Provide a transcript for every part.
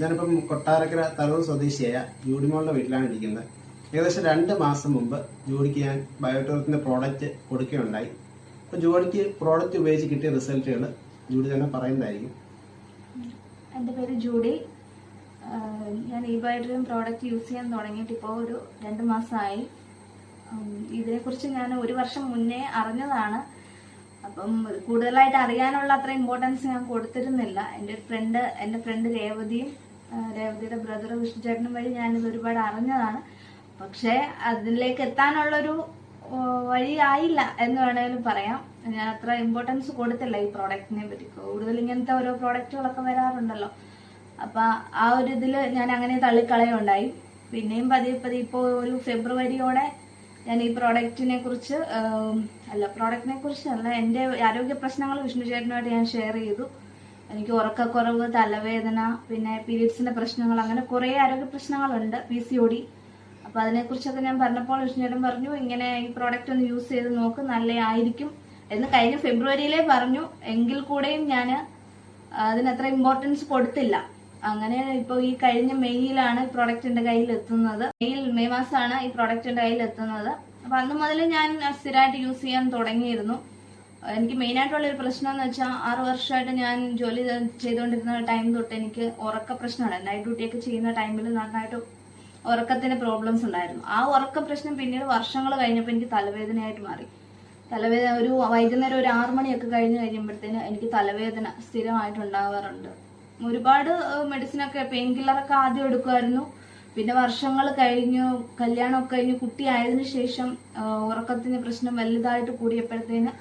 ഞാനിപ്പം കൊട്ടാരക്കര തരൂർ സ്വദേശിയായ ജൂഡിമോളുടെ വീട്ടിലാണ് ഇരിക്കുന്നത്. ഏകദേശം രണ്ട് മാസം മുമ്പ് ജോഡിക്ക് ഞാൻ ബയോട്ടോറിന്റെ പ്രോഡക്റ്റ് കൊടുക്കുകയുണ്ടായി. അപ്പോൾ ജോഡിക്ക് പ്രോഡക്റ്റ് ഉപയോഗിച്ച് കിട്ടിയ റിസൾട്ടുകൾ ജൂഡി തന്നെ പറയുന്നതായിരിക്കും. എന്റെ പേര് ജൂഡി. ഞാൻ ഈ ബയോഡ്രീം പ്രോഡക്റ്റ് യൂസ് ചെയ്യാൻ തുടങ്ങിയിട്ട് ഇപ്പോൾ ഒരു രണ്ട് മാസമായി. ഇതിനെക്കുറിച്ച് ഞാൻ ഒരു വർഷം മുന്നേ അറിഞ്ഞതാണ്. അപ്പം കൂടുതലായിട്ട് അറിയാനുള്ള അത്ര ഇമ്പോർട്ടൻസ് ഞാൻ കൊടുത്തിരുന്നില്ല. എന്റെ ഒരു ഫ്രണ്ട് എന്റെ ഫ്രണ്ട് രേവതിയും രേവതിയുടെ ബ്രദർ വിഷ്ണുചേട്ടനും വഴി ഞാനിത് ഒരുപാട് അറിഞ്ഞതാണ്. പക്ഷേ അതിലേക്ക് എത്താനുള്ളൊരു വഴി വഴിയായില്ല എന്ന് വേണമെങ്കിലും പറയാം. ഞാൻ അത്ര ഇമ്പോർട്ടൻസ് കൊടുത്തില്ല ഈ പ്രോഡക്റ്റിനെ പറ്റി. കൂടുതൽ ഇങ്ങനത്തെ ഓരോ പ്രോഡക്റ്റുകളൊക്കെ വരാറുണ്ടല്ലോ. അപ്പൊ ആ ഒരു ഇതിൽ ഞാൻ അങ്ങനെ തള്ളിക്കളയുണ്ടായി. പിന്നെയും പതിയെ പതി ഇപ്പോൾ ഒരു ഫെബ്രുവരിയോടെ ഞാൻ ഈ പ്രോഡക്റ്റിനെ കുറിച്ച് അല്ല പ്രോഡക്റ്റിനെ കുറിച്ചല്ല എന്റെ ആരോഗ്യ പ്രശ്നങ്ങൾ വിഷ്ണു ചേട്ടനുമായിട്ട് ഞാൻ ഷെയർ ചെയ്തു. എനിക്ക് ഉറക്കക്കുറവ് തലവേദന പിന്നെ പീരീഡ്സിന്റെ പ്രശ്നങ്ങൾ അങ്ങനെ കുറേ ആരോഗ്യ പ്രശ്നങ്ങളുണ്ട് പി സി ഒ ഡി അപ്പൊ അതിനെക്കുറിച്ചൊക്കെ ഞാൻ പറഞ്ഞപ്പോൾ വിഷ്ണുചേട്ടൻ പറഞ്ഞു ഇങ്ങനെ ഈ പ്രോഡക്റ്റ് ഒന്ന് യൂസ് ചെയ്ത് നോക്ക് നല്ലതായിരിക്കും. എന്ന് കഴിഞ്ഞ ഫെബ്രുവരിയിലേ പറഞ്ഞു. എങ്കിൽ കൂടെയും ഞാൻ അതിനത്ര ഇമ്പോർട്ടൻസ് കൊടുത്തില്ല. അങ്ങനെ ഇപ്പോൾ ഈ കഴിഞ്ഞ മെയ്യിലാണ് പ്രൊഡക്റ്റ് എന്റെ കയ്യിൽ എത്തുന്നത്. മെയ്യിൽ മെയ് മാസമാണ് ഈ പ്രൊഡക്റ്റ് എന്റെ കയ്യിൽ എത്തുന്നത്. അപ്പൊ അന്ന് മുതൽ ഞാൻ സ്ഥിരമായിട്ട് യൂസ് ചെയ്യാൻ തുടങ്ങിയിരുന്നു. എനിക്ക് മെയിൻ ആയിട്ടുള്ള ഒരു പ്രശ്നം എന്ന് വെച്ചാൽ ആറ് വർഷമായിട്ട് ഞാൻ ജോലി ചെയ്തുകൊണ്ടിരുന്ന ടൈം തൊട്ട് എനിക്ക് ഉറക്ക പ്രശ്നമാണ്. നൈറ്റ് ഡ്യൂട്ടിയൊക്കെ ചെയ്യുന്ന ടൈമിൽ നന്നായിട്ട് ഉറക്കത്തിന് പ്രോബ്ലംസ് ഉണ്ടായിരുന്നു. ആ ഉറക്ക പ്രശ്നം പിന്നീട് വർഷങ്ങൾ കഴിഞ്ഞപ്പോൾ എനിക്ക് തലവേദനയായിട്ട് മാറി. തലവേദന ഒരു വൈകുന്നേരം ഒരു ആറു മണിയൊക്കെ കഴിഞ്ഞ് കഴിയുമ്പോഴത്തേന് എനിക്ക് തലവേദന സ്ഥിരമായിട്ട് ഉണ്ടാവാറുണ്ട്. ഒരുപാട് മെഡിസിനൊക്കെ പെയിൻ കില്ലറൊക്കെ ആദ്യം എടുക്കുമായിരുന്നു പിന്നെ വർഷങ്ങൾ കഴിഞ്ഞു കല്യാണമൊക്കെ കഴിഞ്ഞ് കുട്ടിയായതിനു ശേഷം ഉറക്കത്തിന് പ്രശ്നം വലുതായിട്ട് കൂടിയപ്പോഴത്തേന്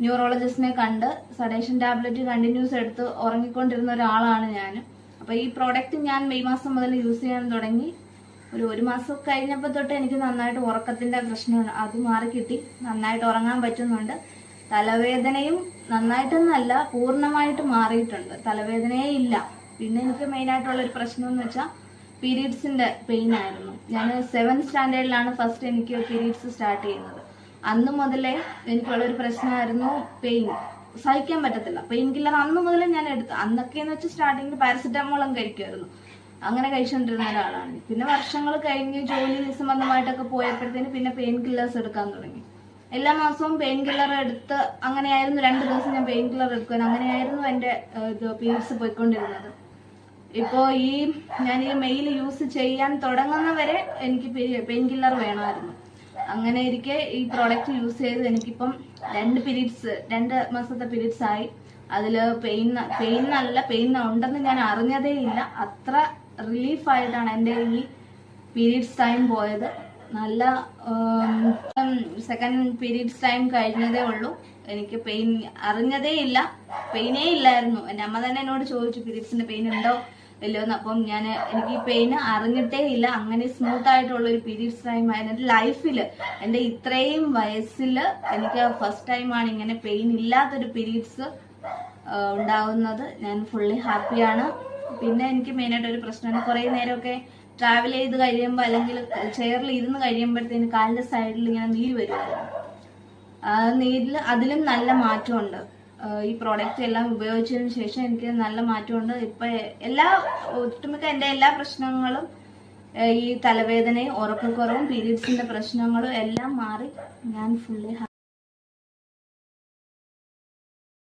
ന്യൂറോളജിസ്റ്റിനെ കണ്ട് സഡേഷൻ ടാബ്ലറ്റ് കണ്ടിന്യൂസ് എടുത്ത് ഉറങ്ങിക്കൊണ്ടിരുന്ന ഒരാളാണ് ഞാൻ അപ്പൊ ഈ പ്രോഡക്റ്റ് ഞാൻ മെയ് മാസം മുതൽ യൂസ് ചെയ്യാൻ തുടങ്ങി. ഒരു ഒരു മാസം കഴിഞ്ഞപ്പോൾ തൊട്ട് എനിക്ക് നന്നായിട്ട് ഉറക്കത്തിന്റെ പ്രശ്നം അത് മാറി കിട്ടി നന്നായിട്ട് ഉറങ്ങാൻ പറ്റുന്നുണ്ട്. തലവേദനയും നന്നായിട്ടൊന്നല്ല പൂർണമായിട്ട് മാറിയിട്ടുണ്ട്. തലവേദനയേ ഇല്ല. പിന്നെ എനിക്ക് മെയിൻ ആയിട്ടുള്ള ഒരു പ്രശ്നം എന്ന് വെച്ചാൽ പീരീഡ്സിന്റെ പെയിൻ ആയിരുന്നു. ഞാൻ സെവൻ സ്റ്റാൻഡേർഡിലാണ് ഫസ്റ്റ് എനിക്ക് പീരീഡ്സ് സ്റ്റാർട്ട് ചെയ്യുന്നത്. അന്ന് മുതലേ എനിക്കുള്ള ഒരു പ്രശ്നമായിരുന്നു പെയിൻ സഹിക്കാൻ പറ്റത്തില്ല. പെയിൻ കില്ലർ അന്ന് മുതലേ ഞാൻ എടുത്തു. അന്നൊക്കെ എന്ന് വെച്ചാൽ സ്റ്റാർട്ടിങ്ങിൽ പാരസെറ്റമോളും കഴിക്കുമായിരുന്നു. അങ്ങനെ കഴിച്ചുകൊണ്ടിരുന്ന ഒരാളാണ്. പിന്നെ വർഷങ്ങൾ കഴിഞ്ഞ് ജോലി സംബന്ധമായിട്ടൊക്കെ പോയപ്പോഴത്തേന് പിന്നെ പെയിൻ കില്ലേഴ്സ് എടുക്കാൻ തുടങ്ങി. എല്ലാ മാസവും പെയിൻ കില്ലർ എടുത്ത് അങ്ങനെയായിരുന്നു രണ്ട് ദിവസം ഞാൻ പെയിൻ കില്ലർ എടുക്കാൻ അങ്ങനെയായിരുന്നു എന്റെ ഇത് പീരീഡ്സ് പോയിക്കൊണ്ടിരുന്നത്. ഇപ്പോ ഈ ഞാൻ ഈ മെയിൽ യൂസ് ചെയ്യാൻ തുടങ്ങുന്നവരെ എനിക്ക് പെയിൻ കില്ലർ വേണമായിരുന്നു. അങ്ങനെ ഇരിക്കെ ഈ പ്രോഡക്റ്റ് യൂസ് ചെയ്ത് എനിക്കിപ്പം രണ്ട് പീരീഡ്സ് രണ്ട് മാസത്തെ പീരീഡ്സ് ആയി. അതിൽ പെയിൻ പെയിൻ നല്ല പെയിൻ ഉണ്ടെന്ന് ഞാൻ അറിഞ്ഞതേ ഇല്ല അത്ര റിലീഫായിട്ടാണ് എന്റെ ഈ പീരീഡ്സ് ടൈം പോയത്. നല്ല സെക്കൻഡ് പീരീഡ്സ് ടൈം കഴിഞ്ഞതേ ഉള്ളൂ. എനിക്ക് പെയിൻ അറിഞ്ഞതേ ഇല്ല. പെയിനേ ഇല്ലായിരുന്നു. എന്റെ അമ്മ തന്നെ എന്നോട് ചോദിച്ചു പീരീഡ്സിന്റെ പെയിൻ ഉണ്ടോ ഇല്ലയോ? എന്ന് അപ്പം ഞാൻ എനിക്ക് ഈ പെയിൻ അറിഞ്ഞിട്ടേ ഇല്ല. അങ്ങനെ സ്മൂത്ത് ആയിട്ടുള്ള ഒരു പീരീഡ്സ് ടൈം ആയിരുന്നു എന്റെ ലൈഫിൽ എന്റെ ഇത്രയും വയസ്സിൽ എനിക്ക് ഫസ്റ്റ് ടൈമാണ് ഇങ്ങനെ പെയിൻ ഇല്ലാത്തൊരു പീരീഡ്സ് ഉണ്ടാവുന്നത്. ഞാൻ ഫുള്ളി ഹാപ്പിയാണ് പിന്നെ എനിക്ക് മെയിനായിട്ട് ഒരു പ്രശ്നമാണ് കുറേ നേരമൊക്കെ ട്രാവൽ ചെയ്ത് കഴിയുമ്പോൾ അല്ലെങ്കിൽ ചെയറിൽ ഇരുന്ന് കഴിയുമ്പോഴത്തേന് കാലിന്റെ സൈഡിൽ ഇങ്ങനെ നീര് വരുമായിരുന്നു ആ നീരിൽ അതിലും നല്ല മാറ്റമുണ്ട്. ഈ പ്രോഡക്റ്റ് എല്ലാം ഉപയോഗിച്ചതിന് ശേഷം എനിക്ക് നല്ല മാറ്റമുണ്ട്. ഇപ്പൊ എല്ലാ ഒട്ടുമിക്ക എന്റെ എല്ലാ പ്രശ്നങ്ങളും ഈ തലവേദനയും ഉറക്കക്കുറവും പീരീഡ്സിന്റെ പ്രശ്നങ്ങളും എല്ലാം മാറി ഞാൻ ഫുള്ളി